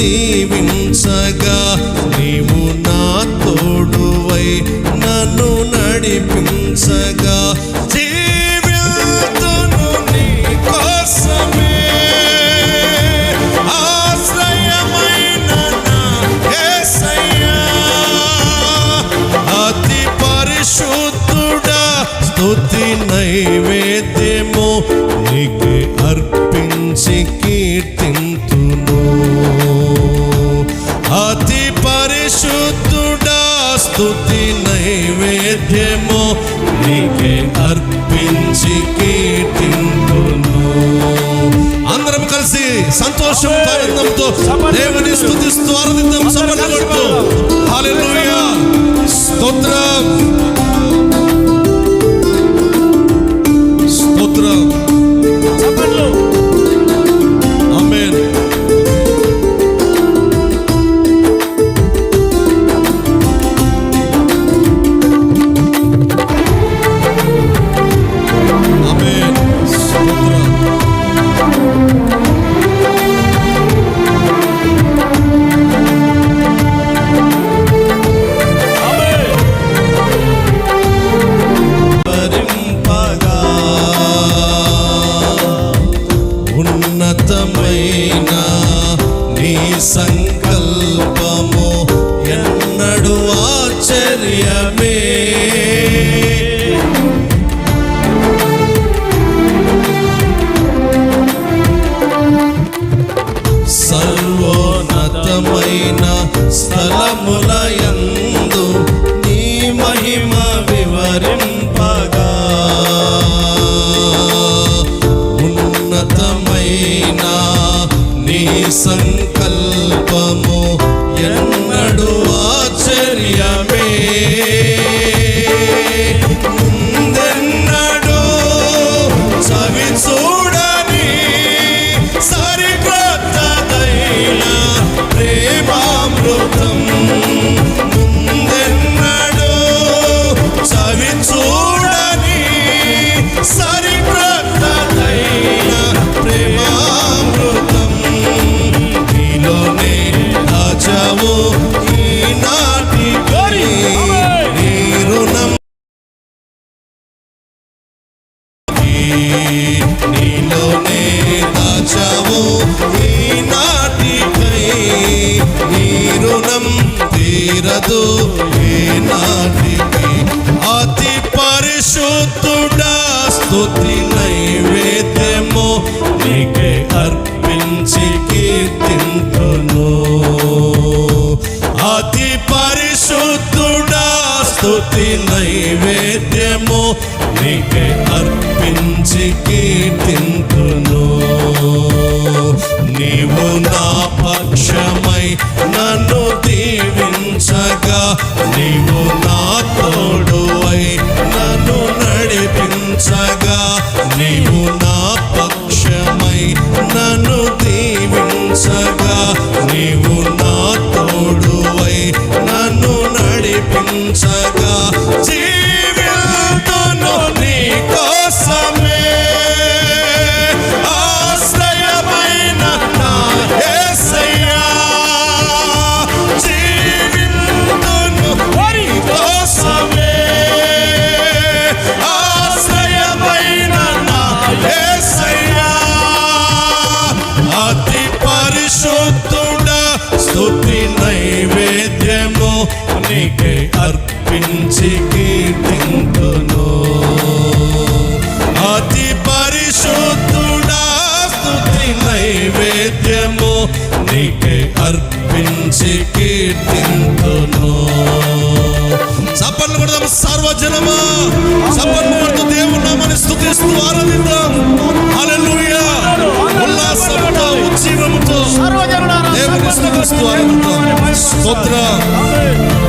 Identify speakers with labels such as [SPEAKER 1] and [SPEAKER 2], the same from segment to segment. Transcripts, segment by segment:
[SPEAKER 1] దీవించగా నీవు నా తోడువై నన్ను నడిపించగా పరిశుద్ధుడా స్థుతి నైవేద్యము నీకే అర్పించి కీర్తింపును అందరం కలిసి సంతోషం ఆనందంతో దేవుని స్థుతిస్తూ ఆనందిద్దాం సభలు కొడుతూ స్తోత్రం. వారి నైవేద్యము నీకే అర్పించి కీర్తింతును. నీవు నా పక్షమై నన్ను దీవించగా నీవు నా తోడువై నన్ను నడిపించగా నీవు నా పక్షమై నన్ను దీవించగా నీవు స్తుతి నైవేద్యము నీకే అర్పించి కీర్తింతును అతి పరిశుద్ధుడా స్తుతి నైవేద్యము నీకే అర్పించి కీర్తింతును సపన్ను కొడదాం సర్వజనమా సపన్ను కొడుతూ దేవుని నామాన్ని స్తుతిస్తూ ఆరాధిద్దాం వారి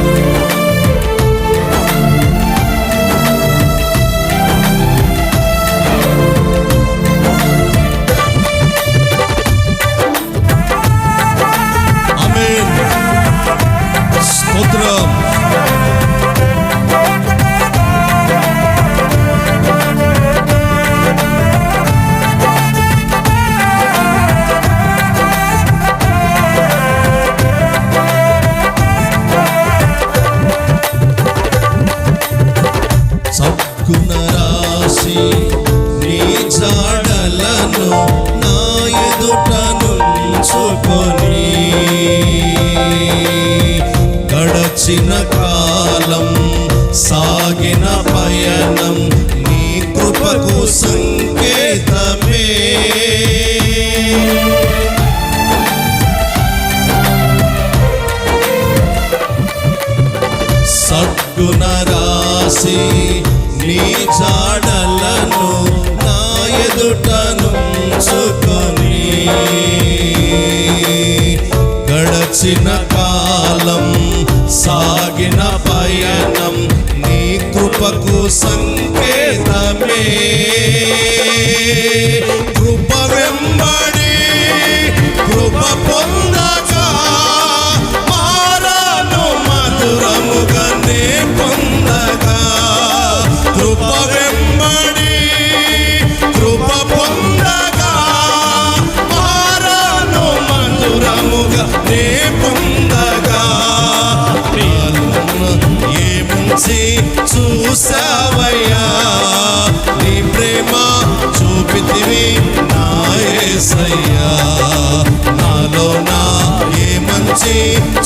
[SPEAKER 1] పయనం నీ కృపకు సంకేతమే. సద్గుణ రాసి నీ చాడలను నా ఎదుటను నుంచుకొని గడచిన కాలం సాగిన కృపకు సంకేతమే.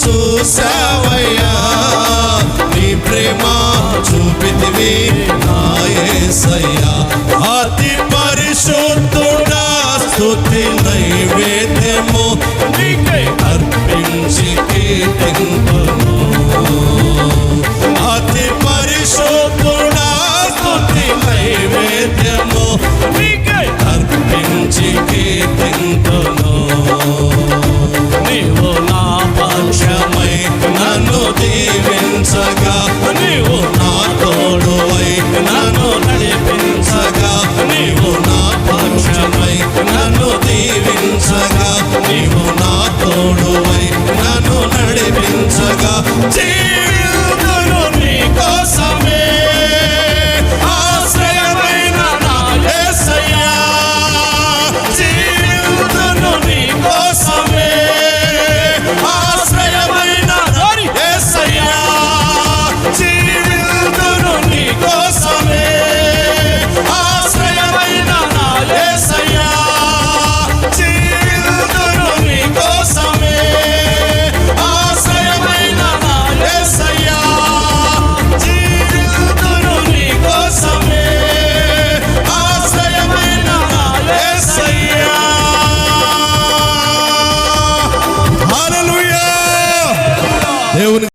[SPEAKER 1] చూసావయ్యా నీ ప్రేమ చూపితివి నాయసయ్యా అతి పరిశుద్ధుడా స్థుతి నైవేద్యము నీకై అర్పించి కీర్తింపు.